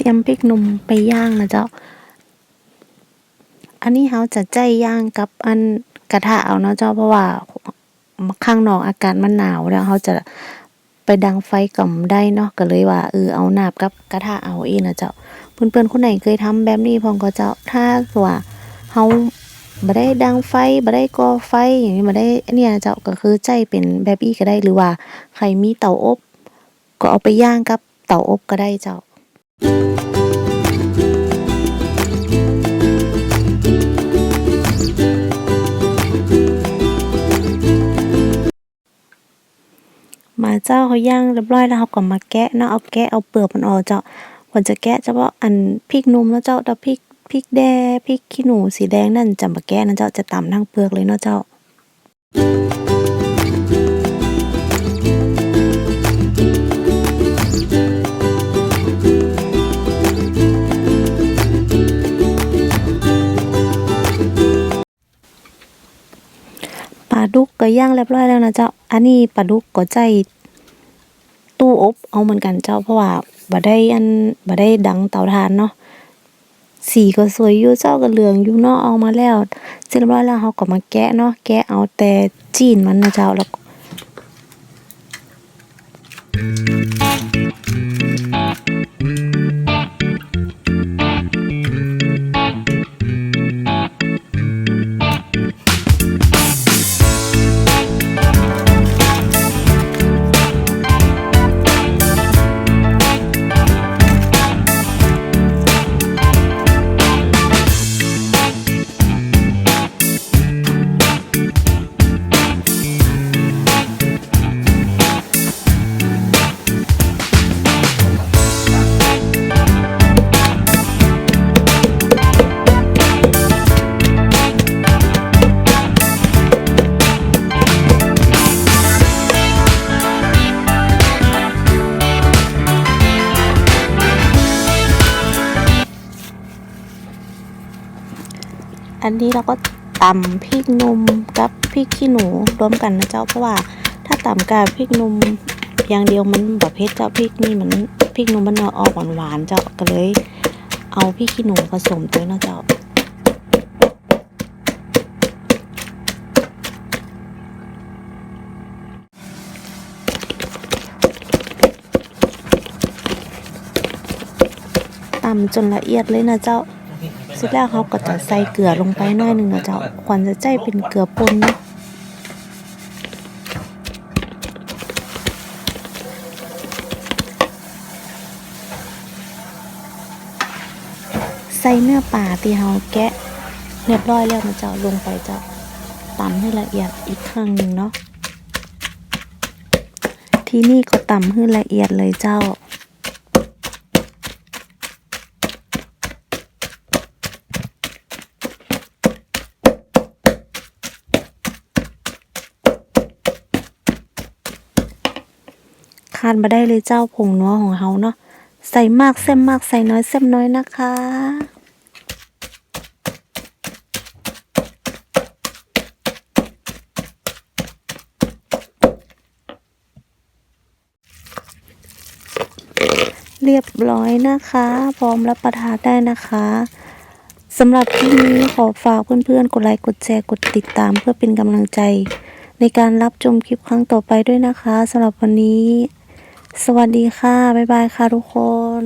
เตรียมพริกหนุ่มไปย่างนะเจ้า อันนี้เราจะใจย่างกับอันกระทะเอาเนาะเจ้าเพราะว่าข้างนอกอากาศมันหนาวแล้วเราจะไปดังไฟก่อมได้เนาะก็เลยว่าเออเอาหนาบกับกระทะเอาเองนะเจ้าเพื่อนๆคนไหนเคยทำแบบนี้พองก็เจ้าถ้าว่าเฮาบ่ได้ดังไฟบ่ได้ก่อไฟอย่างนี้บ่ได้เนี่ยเจ้าก็คือใจเป็นแบบอีก็ได้หรือว่าใครมีเตาอบ ก็เอาไปย่างกับเตาอบก็ได้เจ้า มาเจ้าเขาย่างเรียบร้อยแล้วเขาก็มาแกะเนาะเอาแกะเอาเปลือกมันออกเจ้าควรจะแกะเฉพาะอันพริกนุ่มแล้วเจ้าแต่พริกพริกแดงพริกขี้หนูสีแดงนั่นจะมาแกะนะเจ้าจะตำทั้งเปลือกเลยเนาะเจ้า ปลาดุกก็ย่างเรียบร้อยแล้วนะเจ้า อันนี้ปลาดุกก็ใจตู้อบเอาเหมือนกันเจ้าเพราะว่าบ่ได้อันบ่ได้ดังเตาถ่านเนาะสีก็สวยอยู่เจ้าก็เหลืองอยู่เนาะเอามาแล้วเสร็จเรียบร้อยแล้วเขาก็มาแกะเนาะแกะเอาแต่จีนมันนะเจ้าแล้ว อันนี้เราก็ตำพริกหนุ่มกับพริกขี้หนูรวมกันนะเจ้าเพราะว่า ถ้าตำกับพริกหนุ่มอย่างเดียวมันแบ่เผ็ดเจ้าพริกนี่มันพริกหนุ่มมันออกหวานๆเจ้าก็เลย เอาพริกขี้หนูผสมด้วยนะเจ้าตำจนละเอียดเลยนะเจ้า เสร็จแล้วเขาก็จะใส่เกลือลงไปหน่อยหนึ่งนะเจ้าควันจะใจเป็นเกลือป่นนะใส่เนื้อปลาที่เราแกะเรียบร้อยแล้วนะเจ้าลงไปเจ้าตำให้ละเอียดอีกครั้งหนึ่งเนาะที่นี่ก็ตำให้ละเอียดเลยเจ้า ขาดมาได้เลยเจ้าผงนัวของเฮาเนาะใส่มากเส้มมากใส่น้อยเส้มน้อยนะคะเรียบร้อยนะคะ พร้อมรับประทานได้นะคะสำหรับคลิปนี้ขอฝากเพื่อนๆ กดไลค์ กดแชร์ กดติดตามเพื่อเป็นกำลังใจ ในการรับชมคลิปครั้งต่อไปด้วยนะคะสำหรับวันนี้ สวัสดีค่ะ บ๊ายบายค่ะทุกคน